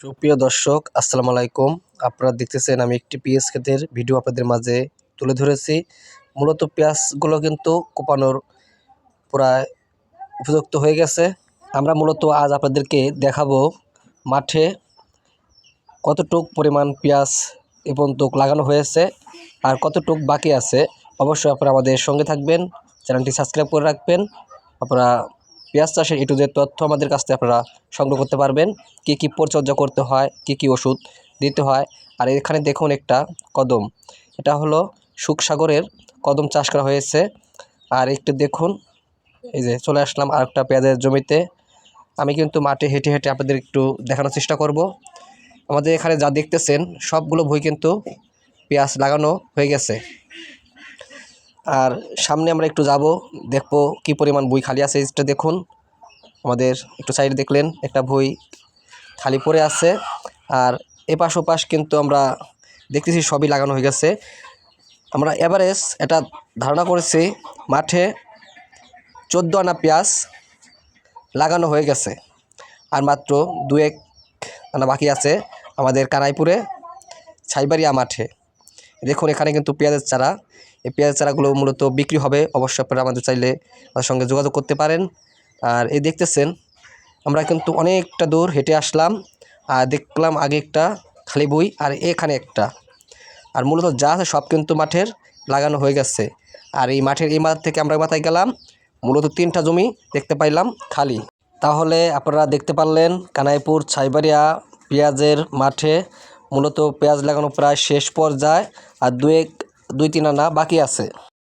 সুপ্রিয় দর্শক, আসসালামু আলাইকুম। আপনারা দেখতেছেন আমি একটি পেঁয়াজ ক্ষেতের ভিডিও আপনাদের মাঝে তুলে ধরেছি। মূলত পেঁয়াজগুলো কিন্তু কোপানোর প্রায় উপযুক্ত হয়ে গেছে। আমরা মূলত আজ আপনাদেরকে দেখাবো মাঠে কতটুক পরিমাণ পেঁয়াজ এ পর্যন্ত লাগানো হয়েছে আর কতটুক বাকি আছে। অবশ্যই আপনারা আমাদের সঙ্গে থাকবেন, চ্যানেলটি সাবস্ক্রাইব করে রাখবেন। আপনারা পেঁয়াজ চাষের এটু যে তথ্য আমাদের কাছ থেকে আপনারা সংগ্রহ করতে পারবেন। কী কী পরিচর্যা করতে হয়, কী কী ওষুধ দিতে হয়, আর এখানে দেখুন একটা কদম। এটা হলো সুখসাগরের কদম চাষ করা হয়েছে। আর একটু দেখুন, এই যে চলে আসলাম আর একটা পেঁয়াজের জমিতে। আমি কিন্তু মাঠে হেঁটে হেঁটে আপনাদের একটু দেখানোর চেষ্টা করব। আমাদের এখানে যা দেখতেছেন, সবগুলো ভুঁই কিন্তু পেঁয়াজ লাগানো হয়ে গেছে। আর সামনে আমরা একটু যাব, দেখব কি পরিমাণ বই খালি আছে এটা দেখুন। আমাদের একটু সাইডে দেখলেন, একটা বই খালি পড়ে আছে। আর এপাশ ওপাশ কিন্তু আমরা দেখতেছি সবই লাগানো হয়ে গেছে। আমরা এভারেজ এটা ধারণা করেছি, মাঠে চোদ্দ আনা পেঁয়াজ লাগানো হয়ে গেছে। আর মাত্র দু এক আনা বাকি আছে আমাদের কানাইপুরে, ছাইবাড়িয়া মাঠে। দেখুন, এখানে কিন্তু পেঁয়াজের চারা। এই পেঁয়াজের চারাগুলো মূলত বিক্রি হবে। অবশ্যই আপনারা আমাদের চাইলে আমাদের সঙ্গে যোগাযোগ করতে পারেন। আর এই দেখতেছেন, আমরা কিন্তু অনেকটা দূর হেঁটে আসলাম। আর দেখলাম আগে একটা খালি বই আর এখানে একটা। আর মূলত যা আছে সব কিন্তু মাঠের লাগানো হয়ে গেছে। আর এই মাঠের এই মাঠ থেকে আমরা মাথায় গেলাম, মূলত তিনটা জমি দেখতে পাইলাম খালি। তাহলে আপনারা দেখতে পারলেন, কানাইপুর, ছাইবাড়িয়া পেঁয়াজের মাঠে মূলত পেঁয়াজ লাগানো প্রায় শেষ পর্যায়ে আর দুয়েক এক দুই তিন আনা বাকি আছে।